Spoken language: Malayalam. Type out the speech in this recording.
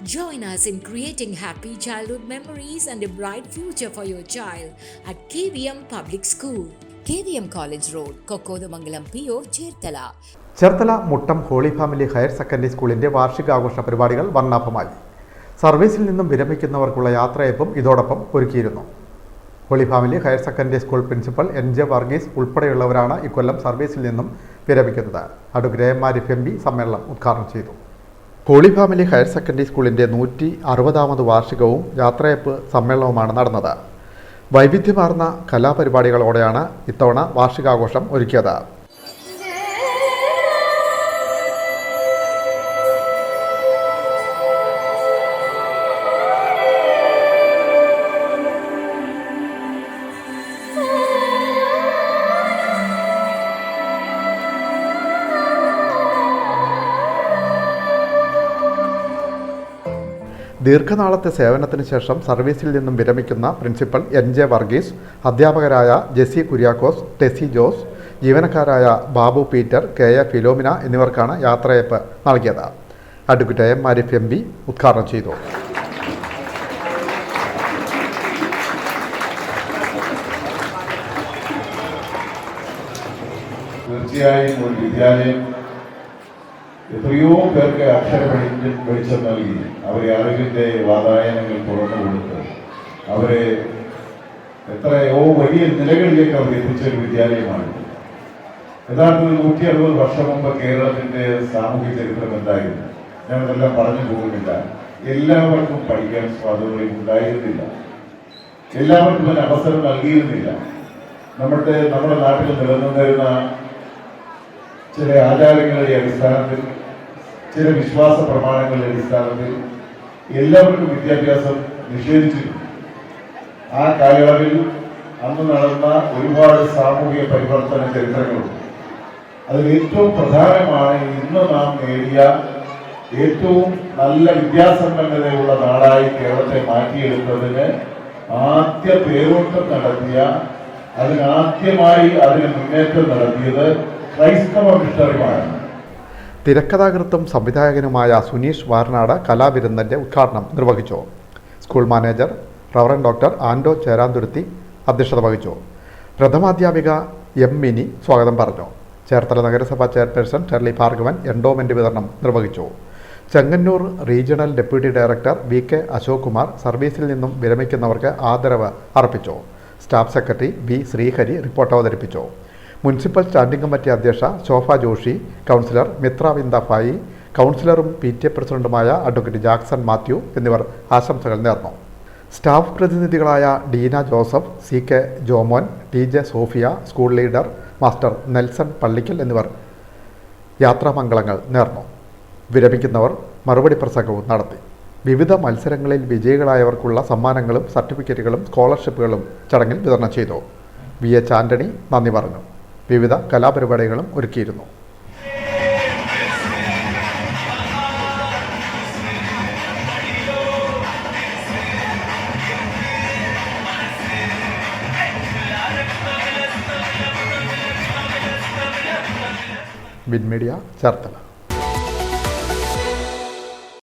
Join us in creating happy childhood memories and a bright future for your child at KVM Public School. KVM College Road, Kokodamangalam PO, Chertala. Cherthala Muttam holy family higher secondary സ്കൂളിന്റെ വാർഷികാഘോഷ പരിപാടികൾ വർണാഭമായി സർവീസിൽ നിന്നും വിരമിക്കുന്നവർക്കുള്ള യാത്രയപ്പും ഇതോടൊപ്പം ഒരുക്കിയിരുന്നു holy family higher secondary school principal N J Varghese ഉൾപ്പെടെയുള്ളവരാണ് ഇക്കൊല്ലം സർവീസിൽ നിന്നും വിരമിക്കുന്നത് ഗ്രേമാരിഫ് എം ബി സമ്മേളനം ഉദ്ഘാടനം ചെയ്തു ഹോളി ഫാമിലി ഹയർ സെക്കൻഡറി സ്കൂളിന്റെ നൂറ്റി അറുപതാമത് വാർഷികവും യാത്രയപ്പ് സമ്മേളനവുമാണ് നടന്നത്. വൈവിധ്യമാർന്ന കലാപരിപാടികളോടെയാണ് ഇത്തവണ വാർഷികാഘോഷം ഒരുക്കിയത്. ദീർഘനാളത്തെ സേവനത്തിന് ശേഷം സർവീസിൽ നിന്നും വിരമിക്കുന്ന പ്രിൻസിപ്പൽ എൻ ജെ വർഗീസ് അധ്യാപകരായ ജെസി കുര്യാക്കോസ് ടെസി ജോസ് ജീവനക്കാരായ ബാബു പീറ്റർ കെ എ ഫിലോമിന എന്നിവർക്കാണ് യാത്രയപ്പ് നൽകിയത്. Advocate M Arif M P ഉദ്ഘാടനം ചെയ്തു. തീർച്ചയായും ഒരു വിദ്യാലയം എത്രയോ പേർക്ക് അക്ഷര വെളിച്ചം നൽകി. അവരെ അറിവിന്റെ വാതായനങ്ങൾ തുറന്നു കൊടുത്ത് അവരെ എത്രയോ വലിയ നിലകളിലേക്ക് അവർ എത്തിച്ച ഒരു വിദ്യാലയമാണ് യഥാർത്ഥത്തിൽ നൂറ്റി അറുപത് വർഷം മുമ്പ് കേരളത്തിന്റെ സാമൂഹ്യ ചരിത്രം എന്തായിരുന്നു? ഞാനതെല്ലാം പറഞ്ഞു പോകുന്നില്ല. എല്ലാവർക്കും പഠിക്കാൻ സ്വാതന്ത്ര്യം ഉണ്ടായിരുന്നില്ല. എല്ലാവർക്കും അതിന് അവസരം നൽകിയിരുന്നില്ല. നമ്മുടെ നമ്മുടെ നാട്ടിൽ നിലനിന്നിരുന്ന ചില ആചാരങ്ങളുടെ അടിസ്ഥാനത്തിൽ ചില വിശ്വാസ പ്രമാണങ്ങളുടെ അടിസ്ഥാനത്തിൽ എല്ലാവർക്കും വിദ്യാഭ്യാസം നിഷേധിച്ചിരുന്നു ആ കാലയളവിൽ അന്ന് നടന്ന ഒരുപാട് സാമൂഹിക പരിവർത്തന ചരിത്രങ്ങളുണ്ട് അതിൽ ഏറ്റവും പ്രധാനമാണ് ഇന്ന് നാം നേടിയ ഏറ്റവും നല്ല വിദ്യാസമ്പന്നതയുള്ള നാടായി കേരളത്തെ മാറ്റിയെടുത്തതിന് ആദ്യ പേരോട്ടം നടത്തിയ അതിനാദ്യമായി അതിന് മുന്നേറ്റം നടത്തിയത് ക്രൈസ്തവ മിഷണറിമാരാണ്. തിരക്കഥാകൃത്തും സംവിധായകനുമായ സുനീഷ് വാരനാട് കലാവിരുന്നന്റെ ഉദ്ഘാടനം നിർവഹിച്ചു. School manager reverend doctor Anto Cheranthuruthy അധ്യക്ഷത വഹിച്ചു. പ്രഥമാധ്യാപിക എം മിനി സ്വാഗതം പറഞ്ഞു. ചേർത്തല നഗരസഭാ ചെയർപേഴ്സൺ ഷെർലി ഭാർഗവൻ എൻഡോമെന്റ് വിതരണം നിർവഹിച്ചു. Chengannur regional deputy director V K Ashok Kumar സർവീസിൽ നിന്നും വിരമിക്കുന്നവർക്ക് ആദരവ് അർപ്പിച്ചു. Staff secretary V Sreehari report അവതരിപ്പിച്ചു. മുനിസിപ്പൽ സ്റ്റാൻഡിംഗ് കമ്മിറ്റി അധ്യക്ഷ ശോഭ ജോഷി കൗൺസിലർ മിത്ര വിന്ദഫായി കൗൺസിലറും പി ടി എ പ്രസിഡന്റുമായ അഡ്വക്കേറ്റ് ജാക്സൺ മാത്യു എന്നിവർ ആശംസകൾ നേർന്നു. Staff പ്രതിനിധികളായ Deena Joseph C K Jomon T J Sophia school leader master Nelson Pallikkal എന്നിവർ യാത്രാമംഗളങ്ങൾ നേർന്നു. വിരമിക്കുന്നവർ മറുപടി പ്രസംഗവും നടത്തി. വിവിധ മത്സരങ്ങളിൽ വിജയികളായവർക്കുള്ള സമ്മാനങ്ങളും സർട്ടിഫിക്കറ്റുകളും സ്കോളർഷിപ്പുകളും ചടങ്ങിൽ വിതരണം ചെയ്തു. വി എച്ച് ആന്റണി നന്ദി പറഞ്ഞു. വിവിധ കലാപരിപാടികളും ഒരുക്കിയിരുന്നു. Win media Cherthala.